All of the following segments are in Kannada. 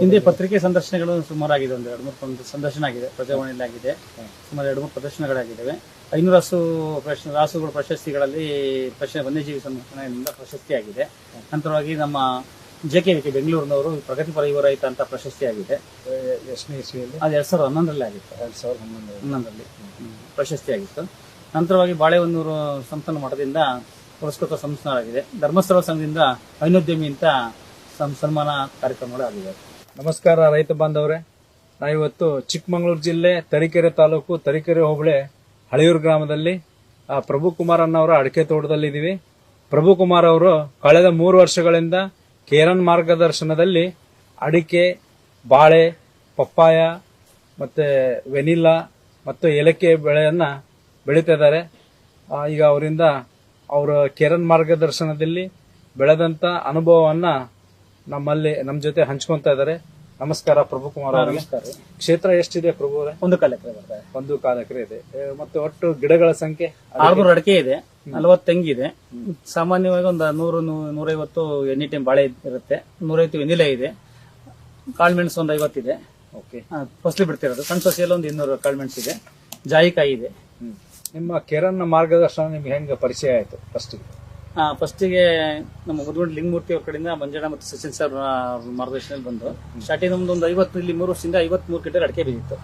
ಹಿಂದೆ ಪತ್ರಿಕೆ ಸಂದರ್ಶನಗಳು ಸುಮಾರಾಗಿದೆ ಒಂದು ಎರಡು ಮೂರು ಒಂದು ಸಂದರ್ಶನ ಆಗಿದೆ ಪ್ರಜಾವಾಣಿಯಲ್ಲಿ ಆಗಿದೆ. ಸುಮಾರು ಎರಡು ಮೂರು ಪ್ರದರ್ಶನಗಳಾಗಿದ್ದಾವೆ. ಐನೂರು ಪ್ರಶ್ನೆ ರಾಸುಗಳ ಪ್ರಶಸ್ತಿಗಳಲ್ಲಿ ಪ್ರಶ್ನೆ ವನ್ಯಜೀವಿ ಸಂರಕ್ಷಣೆಯಿಂದ ಪ್ರಶಸ್ತಿ ಆಗಿದೆ ನಂತರವಾಗಿ ನಮ್ಮ ಜೆ ಕೆ ವಿಕೆ ಬೆಂಗಳೂರಿನವರು ಪ್ರಗತಿಪರ ಯುವ ರೈತ ಅಂತ ಪ್ರಶಸ್ತಿ ಆಗಿದೆ ಎಷ್ಟನೇ ಇಸ್ವಿಯಲ್ಲಿ? ಅದು ಎರಡ್ ಸಾವಿರದ ಹನ್ನೊಂದರಲ್ಲಿ ಆಗಿತ್ತು. ಎರಡ್ ಸಾವಿರದ ಹನ್ನೊಂದು ಹನ್ನೊಂದರಲ್ಲಿ. ಪ್ರಶಸ್ತಿ ಆಗಿತ್ತು ನಂತರವಾಗಿ ಬಾಳೆಹೊನ್ನೂರು ಸಂಸ್ಥಾನ ಮಠದಿಂದ ಪುರಸ್ಕೃತ ಸಂಸ್ಥಾನರಾಗಿದೆ ಧರ್ಮಸ್ಥಳ ಸಂಘದಿಂದ ಐನೋದ್ಯಮಿ ಅಂತ ಸನ್ಮಾನ ಕಾರ್ಯಕ್ರಮಗಳು ಆಗಿವೆ. ನಮಸ್ಕಾರ ರೈತ ಬಾಂಧವರೇ. ನಾವಿವತ್ತು ಚಿಕ್ಕಮಗಳೂರು ಜಿಲ್ಲೆ ತರೀಕೆರೆ ತಾಲೂಕು ತರೀಕೆರೆ ಹೋಬಳಿ ಹಳೆಯೂರು ಗ್ರಾಮದಲ್ಲಿ ಪ್ರಭು ಕುಮಾರ್ ಅನ್ನವರ ಅಡಿಕೆ ತೋಟದಲ್ಲಿದ್ದೀವಿ. ಪ್ರಭು ಕುಮಾರ್ ಅವರು ಕಳೆದ ಮೂರು ವರ್ಷಗಳಿಂದ ಕೇರನ್ ಮಾರ್ಗದರ್ಶನದಲ್ಲಿ ಅಡಿಕೆ, ಬಾಳೆ, ಪಪ್ಪಾಯ ಮತ್ತು ವೆನಿಲಾ ಮತ್ತು ಏಲಕ್ಕಿ ಬೆಳೆಯನ್ನು ಬೆಳೀತಾ ಇದ್ದಾರೆ. ಈಗ ಅವರಿಂದ ಅವರ ಕೇರನ್ ಮಾರ್ಗದರ್ಶನದಲ್ಲಿ ಬೆಳೆದಂಥ ಅನುಭವವನ್ನ ನಮ್ಮಲ್ಲಿ ನಮ್ಮ ಜೊತೆ ಹಂಚ್ಕೊಂತ ಇದ್ದಾರೆ ನಮಸ್ಕಾರ ಪ್ರಭು ಕುಮಾರ್ ಅವರಿಗೆ. ನಮಸ್ಕಾರ. ಕ್ಷೇತ್ರ ಎಷ್ಟಿದೆ ಪ್ರಭು ಅವರೇ? ಒಂದು ಕಾಲ ಎಕರೆ ಬರ್ತಾರೆ ಒಂದು ಕಾಲ ಎಕರೆ ಇದೆ. ಮತ್ತೆ ಒಟ್ಟು ಗಿಡಗಳ ಸಂಖ್ಯೆ? ಆರ್ನೂರು ಅಡಕೆ ಇದೆ. ನಲವತ್ತು ತೆಂಗಿದೆ. ಸಾಮಾನ್ಯವಾಗಿ ಒಂದು ನೂರು ನೂ- ನೂರೈವತ್ತು ಎನಿ ಟೈಮ್ ಬಾಳೆ ಇರುತ್ತೆ. ನೂರೈವತ್ತು ವೆನಿಲಾ ಇದೆ. ಕಾಳ್ಮೆಣಸು ಒಂದ್ ಐವತ್ತಿದೆ. ಓಕೆ. ಆ, ಫಸಲು ಬಿಡ್ತಿರೋದು. ಸಣ್ಣ ಸಸಿಯಲ್ಲಿ ಒಂದು ಇನ್ನೂರು ಕಾಳ್ಮೆಣಸು ಇದೆ. ಜಾಯಿಕಾಯಿ ಇದೆ. ನಿಮ್ಮ ಕೇರನ್ ಮಾರ್ಗದರ್ಶನ ನಿಮ್ಗೆ ಹೆಂಗ ಪರಿಚಯ ಆಯ್ತು ಫಸ್ಟ್ ಫಸ್ಟಿಗೆ ನಮ್ಮ ಮುದ್ಗುಂಡ್ ಲಿಂಗಮೂರ್ತಿ ಅವ್ರ ಕಡೆಯಿಂದ ಮಂಜಣ್ಣ ಮತ್ತು ಸಚಿನ್ ಸರ್ ಮಾರ್ಗದರ್ಶನದಲ್ಲಿ ಬಂದು ಸ್ಟಾರ್ಟಿಂಗ್ ನಮ್ದು ಒಂದು ಐವತ್ತು ಇಲ್ಲಿ ಮೂರು ವರ್ಷದಿಂದ ಐವತ್ಮೂರು ಗಂಟೆ ಅಡಿಕೆ ಬಿದ್ದಿತ್ತು.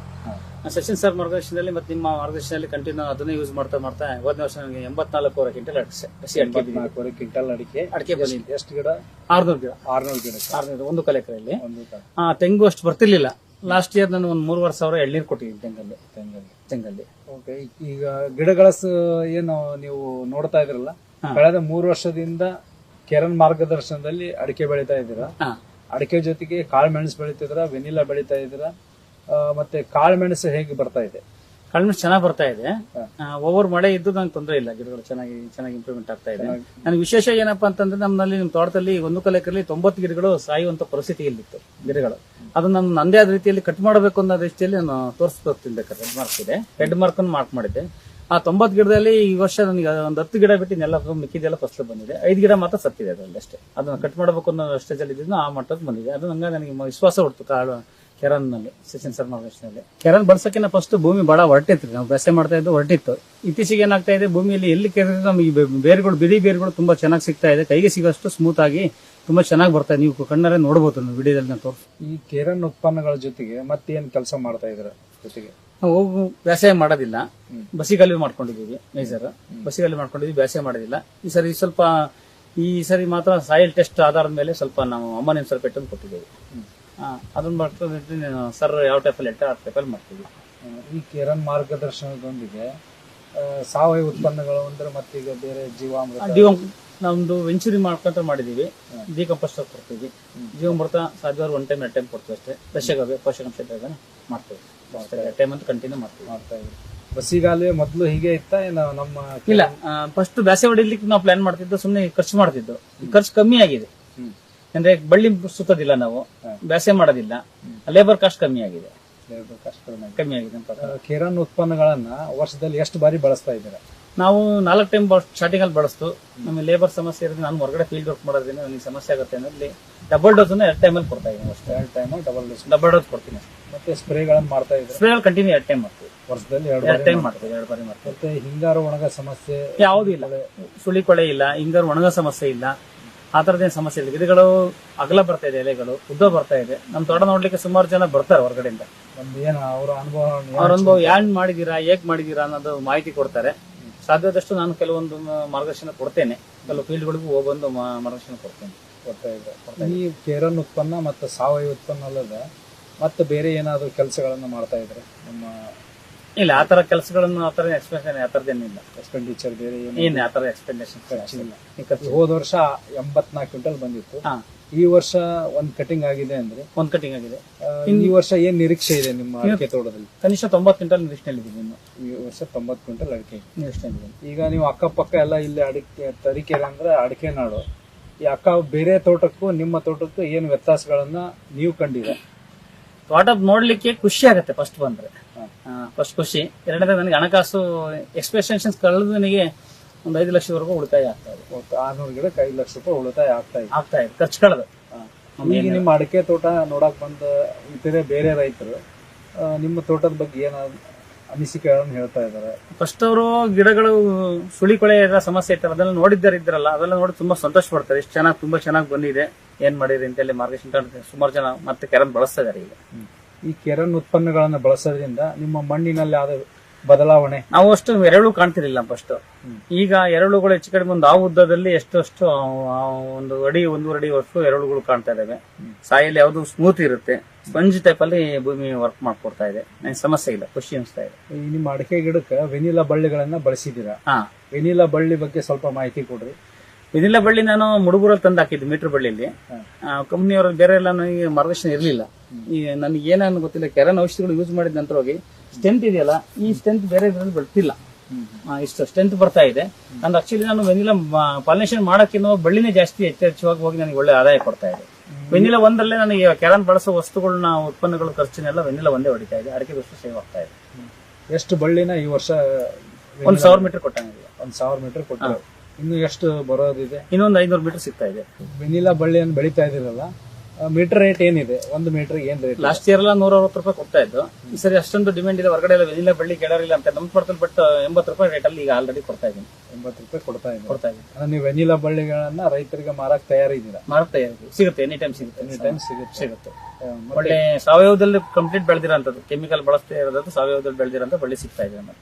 ಸಚಿನ್ ಸರ್ ಮಾರ್ಗದರ್ಶನದಲ್ಲಿ ಮತ್ತೆ ನಿಮ್ಮ ಮಾರ್ಗದರ್ಶನದಲ್ಲಿ ಕಂಟಿನ್ಯೂ ಅದನ್ನೇ ಯೂಸ್ ಮಾಡ್ತಾ ಮಾಡ್ತಾ ಹೋದ ವರ್ಷ ನನಗೆ ಎಂಬತ್ನಾಲ್ಕೂವರೆ ಕ್ವಿಂಟಲ್ ಅಡಿಕೆ ಹಸಿ ಅಡಿಕೆ ಕ್ವಿಂಟಲ್ ಅಡಿಕೆ. ಅಡಿಕೆ ಬಂದಿದೆ. ಎಷ್ಟು ಗಿಡ? ಆರ್ನೂರು ಗಿಡ. ಆರ್ನೂರು ಗಿಡ. ಆರ್ನೂರು ಒಂದು ಕಲೆ ಎಕರೆಯಲ್ಲಿ ಒಂದು ಆ ತೆಂಗು ಅಷ್ಟು ಬರ್ತಿರ್ಲಿಲ್ಲ. ಲಾಸ್ಟ್ ಇಯರ್ ನಾನು ಒಂದು ಮೂರುವರೆ ಸಾವಿರ ಎಳ್ನೀರು ಕೊಟ್ಟಿದ್ದೀನಿ ತೆಂಗಲ್ಲಿ. ತೆಂಗಲ್ಲಿ. ತೆಂಗಲ್ಲಿ. ಓಕೆ ಈಗ ಗಿಡಗಳ ಏನು ನೀವು ನೋಡ್ತಾ ಇದ್ರಲ್ಲ. ಕಳೆದ ಮೂರು ವರ್ಷದಿಂದ ಕೆರನ್ ಮಾರ್ಗದರ್ಶನದಲ್ಲಿ ಅಡಿಕೆ ಬೆಳೀತಾ ಇದ್ದೀರಾ? ಅಡಿಕೆ ಜೊತೆಗೆ ಕಾಳುಮೆಣಸು ಬೆಳೀತಿದ್ರ ವೆನಿಲಾ ಬೆಳೀತಾ ಇದ್ದೀರಾ? ಮತ್ತೆ ಕಾಳುಮೆಣಸು ಹೇಗೆ ಬರ್ತಾ ಇದೆ? ಕಾಳುಮೆಣಸು ಚೆನ್ನಾಗಿ ಬರ್ತಾ ಇದೆ. ಓವರ್ ಮಳೆ ಇದ್ದು ನಂಗೆ ತೊಂದರೆ ಇಲ್ಲ ಗಿಡಗಳು ಚೆನ್ನಾಗಿ ಚೆನ್ನಾಗಿ ಇಂಪ್ರೂವ್ಮೆಂಟ್ ಆಗ್ತಾ ಇದೆ. ನನಗೆ ವಿಶೇಷ ಏನಪ್ಪಾ ಅಂತಂದ್ರೆ ನಮ್ಮಲ್ಲಿ ನಿಮ್ಮ ತೋಟದಲ್ಲಿ ಒಂದು ಕಲೆಕರಲ್ಲಿ ತೊಂಬತ್ತು ಗಿಡಗಳು ಸಾಯುವಂತ ಪರಿಸ್ಥಿತಿ ಇಲ್ಲಿತ್ತು ಗಿಡಗಳು. ಅದನ್ನ ನಾನು ನಂದೇ ಆದ ರೀತಿಯಲ್ಲಿ ಕಟ್ ಮಾಡಬೇಕು ಅನ್ನೋ ದೃಷ್ಟಿಯಲ್ಲಿ ನಾನು ತೋರಿಸ್ತೀನಿ ತಿನ್ಬೇಕಾದ್ರೆ ರೆಡ್ ಮಾರ್ಕ್ ಇದೆ. ರೆಡ್ ಮಾರ್ಕ್ ಅನ್ನು ಮಾರ್ಕ್ ಮಾಡಿದ್ದೆ. ಆ ತೊಂಬತ್ತು ಗಿಡದಲ್ಲಿ ಈ ವರ್ಷ ನನಗೆ ಒಂದು ಹತ್ತು ಗಿಡ ಬಿಟ್ಟು ನೆಲ ಮಿಕ್ಕಿದೆಲ್ಲ ಫಸ್ಟ್ ಬಂದಿದೆ. ಐದು ಗಿಡ ಮಾತ್ರ ಸತ್ತಿದೆ ಅದರಲ್ಲಿ ಅಷ್ಟೇ. ಅದನ್ನ ಕಟ್ ಮಾಡಬೇಕು ಅನ್ನೋ ಸ್ಟೇಜಲ್ಲಿ ಇದ್ದು ಆ ಮಟ್ಟಕ್ಕೆ ಬಂದಿದೆ. ಅದು ನಂಗೆ ನನಗೆ ವಿಶ್ವಾಸ ಹೊಡ್ತು ಕಾಳು ಕೆರನ್ನಲ್ಲಿ ಸಚಿನ್ ಸರ್ ಮಾರ್ಗದರ್ಶನದಲ್ಲಿ ಕೆರನ್ ಬಳಸಕ್ಕಿಂತ ಫಸ್ಟ್ ಭೂಮಿ ಬಹಳ ಹೊರಟಿತ್ತು. ನಾವು ಬೆಸೆ ಮಾಡ್ತಾ ಇದ್ದು ಹೊರಟಿತ್ತು. ಇತ್ತೀಚೆಗೆ ಏನಾಗ್ತಾ ಇದೆ, ಭೂಮಿಯಲ್ಲಿ ಎಲ್ಲಿ ಕೆರೆದ್ರೆ ನಮಗೆ ಬೇರುಗಳು, ಬಿಡಿ ಬೇರುಗಳು ತುಂಬಾ ಚೆನ್ನಾಗಿ ಸಿಗ್ತಾ ಇದೆ. ಕೈಗೆ ಸಿಗೋಷ್ಟು ಸ್ಮೂತ್ ಆಗಿ ತುಂಬಾ ಚೆನ್ನಾಗಿ ಬರ್ತಾ ಇದೆ. ನೀವು ಕಣ್ಣರೇ ನೋಡಬಹುದು ವಿಡಿಯೋದಲ್ಲಿ ತೋರಿಸ್ ಈ ಕೆರನ್ ಉತ್ಪನ್ನಗಳ ಜೊತೆಗೆ ಮತ್ತೇನ್ ಕೆಲಸ ಮಾಡ್ತಾ ಇದ್ರ ಜೊತೆಗೆ? ನಾವು ಹೋಗು ಬೇಸಾಯ ಮಾಡೋದಿಲ್ಲ ಬಸಿಗಲ್ವಿ ಮಾಡ್ಕೊಂಡಿದ್ದೀವಿ ಮೇಜರ್. ಬಸಿಗಲ್ವಿ ಮಾಡ್ಕೊಂಡಿದ್ದೀವಿ ಬೇಸಾಯ ಮಾಡೋದಿಲ್ಲ. ಈ ಸರಿ ಸ್ವಲ್ಪ ಈ ಸರಿ ಮಾತ್ರ ಸಾಯಿಲ್ ಟೆಸ್ಟ್ ಆಧಾರದ ಮೇಲೆ ಸ್ವಲ್ಪ ನಾವು ಅಮ್ಮನ ಸ್ವಲ್ಪ ಪೆಟ್ಟನ್ನು ಕೊಟ್ಟಿದ್ದೀವಿ. ಆ, ಅದನ್ನ ಮಾಡ್ಕೊಂಡು ಸರ್ ಯಾವ ಟೈಪಲ್ಲಿ ಎಟ್ಟ ಆ ಟೈಪಲ್ಲಿ ಮಾಡ್ತೀವಿ. ಈ ಕಿರಣ್ ಮಾರ್ಗದರ್ಶನದೊಂದಿಗೆ ಸಾವಯವ ಉತ್ಪನ್ನಗಳು ಅಂದ್ರೆ ಮತ್ತೀಗ ಬೇರೆ ಜೀವಾಮೃತ. ಜೀವ ನಮ್ದು ವೆಂಚುರಿ ಮಾಡ್ಕೊಂತ ಮಾಡಿದೀವಿ ಡಿಕಂಪೋಸ್ಟ್ ಕೊಡ್ತೀವಿ. ಜೀವಾಮೃತ ಸಾಧ್ಯವಾದ ಒನ್ ಟೈಮ್ ಎರಡು ಟೈಮ್ ಕೊಡ್ತೀವಿ ಅಷ್ಟೇ. ದಶಗವೆ ಪೋಷಕಾಂಶ ಮಾಡ್ತೀವಿ. ಟೈಮ್ ಅಂತ ಕಂಟಿನ್ಯೂ ಮಾಡ್ತೀವಿ. ಮಾಡ್ತಾ ಮೊದಲು ಹೀಗೆ ಇತ್ತ ಏನು ನಮ್ಮ ಇಲ್ಲ ಫಸ್ಟ್ ಬ್ಯಾಸೆ ಹೊಡಿಲಿಕ್ಕೆ ನಾವು ಪ್ಲಾನ್ ಮಾಡ್ತಿದ್ದು ಸುಮ್ಮನೆ ಖರ್ಚು ಮಾಡ್ತಿದ್ದು. ಖರ್ಚು ಕಮ್ಮಿ ಆಗಿದೆ. ಅಂದ್ರೆ ಬಳ್ಳಿ ಸುತ್ತೋದಿಲ್ಲ ನಾವು ಬ್ಯಾಸೆ ಮಾಡೋದಿಲ್ಲ. ಲೇಬರ್ ಕಾಸ್ಟ್ ಕಮ್ಮಿ ಆಗಿದೆ. ಲೇಬರ್ ಕಾಸ್ಟ್ ಕಮ್ಮಿ ಆಗಿದೆ. ಕಿರಣ್ ಉತ್ಪನ್ನಗಳನ್ನ ವರ್ಷದಲ್ಲಿ ಎಷ್ಟು ಬಾರಿ ಬಳಸ್ತಾ ಇದ್ದೀರಾ? ನಾವು ನಾಲ್ಕು ಟೈಮ್ ಸ್ಟಾರ್ಟಿಂಗ್ ಅಲ್ಲಿ ಬಳಸ್ತು. ನಮಗೆ ಲೇಬರ್ ಸಮಸ್ಯೆ ಇರೋದ್ರೆ ನಾನು ಹೊರಗಡೆ ಫೀಲ್ಡ್ ವರ್ಕ್ ಮಾಡೋದ್ರಿಂದ ನನಗೆ ಸಮಸ್ಯೆ ಆಗುತ್ತೆ ಅನ್ನೋದ್ರಲ್ಲಿ ಡಬಲ್ ಡೋಸ್ ಅನ್ನ ಎರಡು ಟೈಮಲ್ಲಿ ಕೊಡ್ತಾ ಇದ್ದೀನಿ ಅಷ್ಟೇ. ಎರಡು time double dose double dose ಕೊಡ್ತೀನಿ ಮತ್ತೆ ಸ್ಪ್ರೇಗಳನ್ನು ಮಾಡ್ತಾ ಇದ್ದಾರೆ ಸ್ಪ್ರೇಗಳು ಕಂಟಿನ್ಯೂ ಎರಡು ಟೈಮ್ ಮಾಡ್ತೀವಿ. ವರ್ಷದಲ್ಲಿ ಎರಡು ಟೈಮ್ ಮಾಡ್ತೀವಿ. ಎರಡು ಬಾರಿ ಮಾಡ್ತೀವಿ. ಮತ್ತೆ ಹಿಂಗಾರು ಒಣಗ ಸಮಸ್ಯೆ ಯಾವುದೂ ಇಲ್ಲ. ಸುಳಿ ಕೊಳೆ. ಇಲ್ಲ ಹಿಂಗಾರು ಒಣಗ ಸಮಸ್ಯೆ ಇಲ್ಲ. ಆ ಥರದ್ದೇನು ಸಮಸ್ಯೆ ಇಲ್ಲ. ಗಿಡಗಳು ಅಗಲ ಬರ್ತಾ ಇದೆ ಎಲೆಗಳು ಉದ್ದ ಬರ್ತಾ ಇದೆ. ನಮ್ಮ ತೋಟ ನೋಡ್ಲಿಕ್ಕೆ ಸುಮಾರು ಜನ ಬರ್ತಾರೆ ಹೊರಗಡೆಯಿಂದ. ಒಂದು ಏನು ಅವರ ಅನುಭವ ಅವ್ರ ಅನುಭವ ಯಾನ್ ಮಾಡಿದೀರಾ ಹೇಗ್ ಮಾಡಿದೀರಾ ಅನ್ನೋದು ಮಾಹಿತಿ ಕೊಡ್ತಾರೆ. ಸಾಧ್ಯದಷ್ಟು ನಾನು ಕೆಲವೊಂದು ಮಾರ್ಗದರ್ಶನ ಕೊಡ್ತೇನೆ. ಕೆಲವು ಫೀಲ್ಡ್ಗಳಿಗೂ ಹೋಗ್ಬಂದು ಮಾರ್ಗದರ್ಶನ ಕೊಡ್ತೇನೆ. ಕೊಡ್ತಾ ಇದ್ದೆ ಈ ಕೇರನ್ ಉತ್ಪನ್ನ ಮತ್ತು ಸಾವಯವ ಉತ್ಪನ್ನ ಅಲ್ಲದೆ ಮತ್ತೆ ಬೇರೆ ಏನಾದ್ರು ಕೆಲಸಗಳನ್ನು ಮಾಡ್ತಾ ಇದ್ರೆ ನಮ್ಮ ಇಲ್ಲ ಆ ಥರ ಕೆಲಸಗಳನ್ನು ಆ ಥರ ಎಕ್ಸ್ಪೆನ್ಷನ್ ಆ ಥರದ್ದೇನಿಲ್ಲ ಎಕ್ಸ್ಪೆಂಡಿಚರ್ ಬೇರೆ ಏನು ಏನು ಆ ಥರ ಎಕ್ಸ್ಪೆಂಡೇಷನ್ ಖರ್ಚಿಲ್ಲ. ಈ ಹೋದ ವರ್ಷ ಎಂಬತ್ನಾಲ್ಕು ಕ್ವಿಂಟಲ್ ಬಂದಿತ್ತು. ಈ ವರ್ಷ ಒಂದ್ ಕಟಿಂಗ್ ಆಗಿದೆ ಅಂದ್ರೆ ಒಂದ್ ಕಟಿಂಗ್ ಆಗಿದೆ. ಈ ವರ್ಷ ಏನ್ ನಿರೀಕ್ಷೆ ಇದೆ ನಿಮ್ಮ ಅಡಿಕೆ ತೋಟದಲ್ಲಿ? ಕನಿಷ್ಠ ತೊಂಬತ್ ಕ್ವಿಂಟಲ್ ನಿರೀಕ್ಷೆ ಇನ್ನು. ಈ ವರ್ಷ ತೊಂಬತ್ ಕ್ವಿಂಟಲ್ ಅಡಿಕೆ. ನಿರೀಕ್ಷೆಯಲ್ಲಿದ್ದೀನಿ ಈಗ ನೀವು ಅಕ್ಕಪಕ್ಕ ಎಲ್ಲ ಇಲ್ಲಿ ಅಡಿಕೆ ತರೀಕೆರೆ ಅಂದ್ರೆ ಅಡಿಕೆ ನಾಡು. ಈ ಅಕ್ಕ ಬೇರೆ ತೋಟಕ್ಕೂ ನಿಮ್ಮ ತೋಟಕ್ಕೂ ಏನು ವ್ಯತ್ಯಾಸಗಳನ್ನ ನೀವು ಕಂಡಿದೆ ತೋಟ ನೋಡ್ಲಿಕ್ಕೆ ಖುಷಿ ಆಗುತ್ತೆ ಫಸ್ಟ್ ಬಂದ್ರೆ. ಫಸ್ಟ್ ಖುಷಿ. ಎರಡನೇ ನನಗೆ ಹಣಕಾಸು ಎಕ್ಸ್ಪೆಕ್ಟೇಷನ್ಸ್ ಕಳೆದು ನನಗೆ ಒಂದು ಐದು ಲಕ್ಷವರೆಗೂ ಉಳಿತಾಯ ಆಗ್ತಾ ಇದೆ. ಒಟ್ಟು ಆರ್ನೂರು ಗಿಡಕ್ಕೆ ಐದು ಲಕ್ಷ ರೂಪಾಯಿ ಉಳಿತಾಯ ಆಗ್ತಾ ಇದೆ. ಆಗ್ತಾ ಇದೆ ಖರ್ಚು ಕಳೆದ. ಈಗ ನಿಮ್ಮ ಅಡಿಕೆ ತೋಟ ನೋಡಕ್ ಬಂದ ಇತರೆ ಬೇರೆ ರೈತರು ನಿಮ್ಮ ತೋಟದ ಬಗ್ಗೆ ಏನ ಅನಿಸಿಕೆಗಳನ್ನು ಹೇಳ್ತಾ ಇದ್ದಾರೆ. ಫಸ್ಟ್ ಅವರು ಗಿಡಗಳು ಸುಳಿ ಕೊಳೆ ಸಮಸ್ಯೆ ಇರ್ತಾರೆ ಅದೆಲ್ಲ ನೋಡಿದ್ದಾರೆ ಇದ್ರಲ್ಲ ಅದೆಲ್ಲ ನೋಡಿ ತುಂಬಾ ಸಂತೋಷ ಪಡ್ತಾರೆ. ಎಷ್ಟು ಚೆನ್ನಾಗಿ ತುಂಬಾ ಚೆನ್ನಾಗಿ ಬಂದಿದೆ. ಏನ್ ಮಾಡಿರಿ ಅಂತ ಹೇಳಿ ಮಾರ್ಗದರ್ಶನ ಸುಮಾರು ಜನ ಮತ್ತೆ ಕೆರನ್ ಬಳಸ್ತಾ ಇದಾರೆ ಈಗ. ಈ ಕೆರನ್ ಉತ್ಪನ್ನಗಳನ್ನು ಬಳಸೋದ್ರಿಂದ ನಿಮ್ಮ ಮಣ್ಣಿನಲ್ಲಿ ಆದ ಬದಲಾವಣೆ. ನಾವು ಅಷ್ಟು ಎರಳು ಕಾಣ್ತಿರ್ಲಿಲ್ಲ ಫಸ್ಟ್ ಈಗ ಎರಳುಗಳು ಹೆಚ್ಚು ಕಡಿಮೆ ಒಂದು ಆ ಉದ್ದದಲ್ಲಿ ಎಷ್ಟಷ್ಟು ಒಂದು ಅಡಿ ಒಂದೂವರೆ ಅಡಿ ವರ್ಷ ಎರಳುಗಳು ಕಾಣ್ತಾ ಇದಾವೆ. ಸಾಯಲ್ಲಿ ಯಾವುದು ಸ್ಮೂತ್ ಇರುತ್ತೆ. ಸ್ಪಂಜ್ ಟೈಪ್ ಅಲ್ಲಿ ಭೂಮಿ ವರ್ಕ್ ಮಾಡ್ಕೊಡ್ತಾ ಇದೆ. ಸಮಸ್ಯೆ ಇಲ್ಲ ಖುಷಿ ಅನಿಸ್ತಾ ಇದೆ. ಈ ನಿಮ್ಮ ಅಡಿಕೆ ಗಿಡಕ್ಕೆ ವೆನಿಲಾ ಬಳ್ಳಿಗಳನ್ನ ಬಳಸಿದ್ದೀರಾ? ಹಾ. ವೆನಿಲಾ ಬಳ್ಳಿ ಬಗ್ಗೆ ಸ್ವಲ್ಪ ಮಾಹಿತಿ ಕೊಡ್ರಿ. ವೆನಿಲಾ ಬಳ್ಳಿ ನಾನು ಮುಡುಗುರಲ್ಲಿ ತಂದು ಹಾಕಿದ್ದು ಮೀಟರ್ ಬಳ್ಳಿಲಿ ಕಂಪ್ನಿಯವರು ಬೇರೆ ಎಲ್ಲ ನನಗೆ ಮಾರ್ಗದರ್ಶನ ಇರಲಿಲ್ಲ. ಈ ನನಗೆ ಏನೇನು ಗೊತ್ತಿಲ್ಲ. ಕೆರನ್ ಔಷಧಿಗಳು ಯೂಸ್ ಮಾಡಿದ ನಂತರ ಹೋಗಿ ಸ್ಟೆಂತ್ ಇದೆಯಲ್ಲ ಈ ಸ್ಟೆಂತ್ ಬೇರೆ ಇದರಲ್ಲಿ ಬರ್ತಿಲ್ಲ. ಇಷ್ಟು ಸ್ಟ್ರೆಂತ್ ಬರ್ತಾ ಇದೆ. ನಾನು ಆಕ್ಚುಲಿ ನಾನು ವೆನಿಲಾ ಪಾಲಿನೇಷನ್ ಮಾಡೋಕ್ಕಿನ್ನೋ ಬಳ್ಳಿನೇ ಜಾಸ್ತಿ ಹೆಚ್ಚೆಚ್ಚವಾಗಿ ಹೋಗಿ ನನಗೆ ಒಳ್ಳೆ ಆದಾಯ ಕೊಡ್ತಾ ಇದೆ. ವೆನಿಲಾ ಒಂದರಲ್ಲೇ ನನಗೆ ಕೆರನ್ ಬಳಸೋ ವಸ್ತುಗಳನ್ನ ಉತ್ಪನ್ನಗಳು ಖರ್ಚಿನೆಲ್ಲ ವೆನಿಲಾ ಒಂದೇ ಹೊಡಿತಾ ಇದೆ. ಅಡಿಕೆ ವಸ್ತು ಸೇವ್ ಆಗ್ತಾ ಇದೆ. ಎಷ್ಟು ಬಳ್ಳಿನ ಈ ವರ್ಷ ಒಂದ್ ಸಾವಿರ ಮೀಟರ್ ಕೊಟ್ಟಂಗಿಲ್ಲ ಒಂದ್ ಸಾವಿರ ಮೀಟರ್ ಕೊಟ್ಟರು ಇನ್ನು ಎಷ್ಟು ಬರೋದಿದೆ? ಇನ್ನೊಂದು ಐನೂರು ಮೀಟರ್ ಸಿಗ್ತಾ ಇದೆ. ವೆನಿಲಾ ಬಳ್ಳಿಯನ್ನು ಬೆಳೀತಾ ಇದಿರಲ್ಲ ಮೀಟರ್ ರೇಟ್ ಏನಿದೆ? ಒಂದು ಮೀಟರ್ ಏನ್ ರೇಟ್ ಲಾಸ್ಟ್ ಇಯರ್ ಎಲ್ಲ ನೂರ ಅರವತ್ತು ರೂಪಾಯಿ ಕೊಡ್ತಾ ಇದ್ದು. ಈ ಸರಿ ಅಷ್ಟೊಂದು ಡಿಮ್ಯಾಂಡ್ ಇದೆ. ಹೊರಗಡೆ ಎಲ್ಲ ವೆನಿಲಾ ಬಳ್ಳಿ ಕೆಳರಿಲ್ಲ ಅಂತ ನಮ್ಮ ಪಡ್ತಲ್ ಬಟ್ ಎಂಬತ್ತು ರೂಪಾಯಿ ರೇಟ್ ಅಲ್ಲಿ ಈಗ ಆಲ್ರೆಡಿ ಕೊಡ್ತಾ ಇದ್ದೀನಿ. ಎಂಬತ್ತು ರೂಪಾಯಿ ಕೊಡ್ತಾ ಇದ್ದೀನಿ ಕೊಡ್ತಾ ಇದ್ದೀನಿ. ಅಂದ್ರೆ ನೀವು ವೆನಿಲಾ ಬಳ್ಳಿಗಳನ್ನ ರೈತರಿಗೆ ಮಾರಕ್ ತಯಾರಿದ್ದೀರಾ ಮಾರಕ್ ತಯಾರಿ ಸಿಗುತ್ತೆ ಎನಿ ಟೈಮ್ ಸಿಗುತ್ತೆ. ಎನಿ ಟೈಮ್ ಸಿಗುತ್ತೆ. ಸಿಗುತ್ತೆ. ಒಳ್ಳೆ ಸಾವಯವದಲ್ಲಿ ಕಂಪ್ಲೀಟ್ ಬೆಳೆದಿರೋಂಥದ್ದು. ಕೆಮಿಕಲ್ ಬಳಸ್ತಾ ಇರೋದು ಸಾವಯವದಲ್ಲಿ ಬೆಳೆದಿರೋಂಥ ಬಳ್ಳಿ ಸಿಗ್ತಾ ಇದೆ ನಮಗೆ.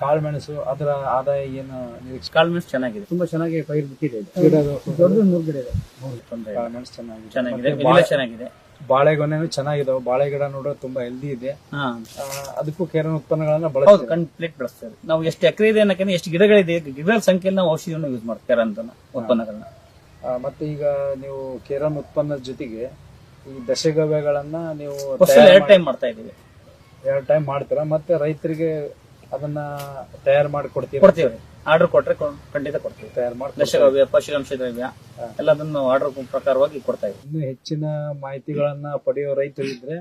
ಕಾಳುಮೆಣಸು ಅದರ ಆದಾಯ ಏನು ನಿರೀಕ್ಷೆ ಕಾಳು ಮೆಣಸು ಚೆನ್ನಾಗಿದೆ. ತುಂಬಾ ಚೆನ್ನಾಗಿ ಪೈರು ಬಿಟ್ಟಿದೆ ನೂರು ಗಿಡ ಇದೆ. ಕಾಳುಮೆಣಸು ಚೆನ್ನಾಗಿದೆ. ಚೆನ್ನಾಗಿದೆ. ಬಾಳೆ ಚೆನ್ನಾಗಿದೆ. ಬಾಳೆಗೊನೆನೂ ಚೆನ್ನಾಗಿದಾವೆ. ಬಾಳೆ ಗಿಡ ನೋಡೋದು ತುಂಬಾ ಹೆಲ್ದಿ ಇದೆ. ಅದಕ್ಕೂ ಕೇರನ್ ಉತ್ಪನ್ನಗಳನ್ನ ಹೌದು ಬಳಸ್ತೀವಿ. ಕಂಪ್ಲೀಟ್ ಬಳಸ್ತೇವೆ. ನಾವು ಎಷ್ಟು ಎಕರೆ ಇದೆ ಅನ್ನಕ್ಕೆ ಎಷ್ಟು ಗಿಡಗಳಿದೆ ಗಿಡಗಳ ಸಂಖ್ಯೆಯಲ್ಲಿ ನಾವು ಔಷಧಿಯನ್ನು ಯೂಸ್ ಮಾಡ್ತಾರೆ ಅಂತ ಉತ್ಪನ್ನಗಳನ್ನ. ಆ, ಮತ್ತೆ ಈಗ ನೀವು ಕೇರನ್ ಉತ್ಪನ್ನದ ಜೊತೆಗೆ ಈ ದಶಗವ್ಯಗಳನ್ನ ನೀವು ಎರಡು ಟೈಮ್ ಮಾಡ್ತಾ ಇದೀವಿ ಎರಡು ಟೈಮ್ ಮಾಡ್ತೀರಾ? ಮತ್ತೆ ರೈತರಿಗೆ ಅದನ್ನ ತಯಾರು ಮಾಡಿ ಕೊಡ್ತೀವಿ. ಕೊಡ್ತೀವಿ. ಆರ್ಡರ್ ಕೊಟ್ರೆ ಖಂಡಿತ ಕೊಡ್ತೀವಿ. ತಯಾರು ಮಾಡಿ ದಶರವ್ಯ ಪಶುರಾಂಶ ದ್ರವ್ಯ ಎಲ್ಲದನ್ನು ಆರ್ಡರ್ ಪ್ರಕಾರವಾಗಿ ಕೊಡ್ತಾ ಇದ್ದೀವಿ. ಇನ್ನು ಹೆಚ್ಚಿನ ಮಾಹಿತಿಗಳನ್ನ ಪಡೆಯೋ ರೈತರು ಇದ್ರೆ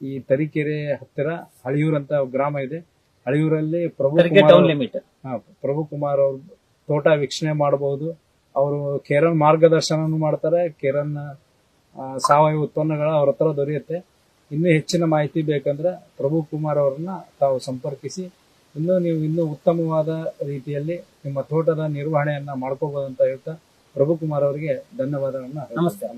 ಈ ತರೀಕೆರೆ ಹತ್ತಿರ ಹಳಿಯೂರ್ ಅಂತ ಗ್ರಾಮ ಇದೆ. ಹಳಿಯೂರಲ್ಲಿ ಪ್ರಭು ಟೌನ್ ಲಿಮಿಟ್ ಪ್ರಭು ಕುಮಾರ್ ಅವ್ರ ತೋಟ ವೀಕ್ಷಣೆ ಮಾಡಬಹುದು. ಅವರು ಕೇರನ್ ಮಾರ್ಗದರ್ಶನನೂ ಮಾಡ್ತಾರೆ. ಕೇರನ್ ಸಾವಯವ ಉತ್ಪನ್ನಗಳ ಅವ್ರ ಹತ್ರ ದೊರೆಯುತ್ತೆ. ಇನ್ನೂ ಹೆಚ್ಚಿನ ಮಾಹಿತಿ ಬೇಕಂದ್ರೆ ಪ್ರಭು ಕುಮಾರ್ ಅವರನ್ನ ತಾವು ಸಂಪರ್ಕಿಸಿ ಇನ್ನೂ ನೀವು ಇನ್ನೂ ಉತ್ತಮವಾದ ರೀತಿಯಲ್ಲಿ ನಿಮ್ಮ ತೋಟದ ನಿರ್ವಹಣೆಯನ್ನ ಮಾಡ್ಕೋಬಹುದು ಅಂತ ಹೇಳ್ತಾ ಪ್ರಭುಕುಮಾರ್ ಅವರಿಗೆ ಧನ್ಯವಾದಗಳನ್ನ ನಮಸ್ತೆ ನಮಸ್ತೆ. ನಮಸ್ಕಾರ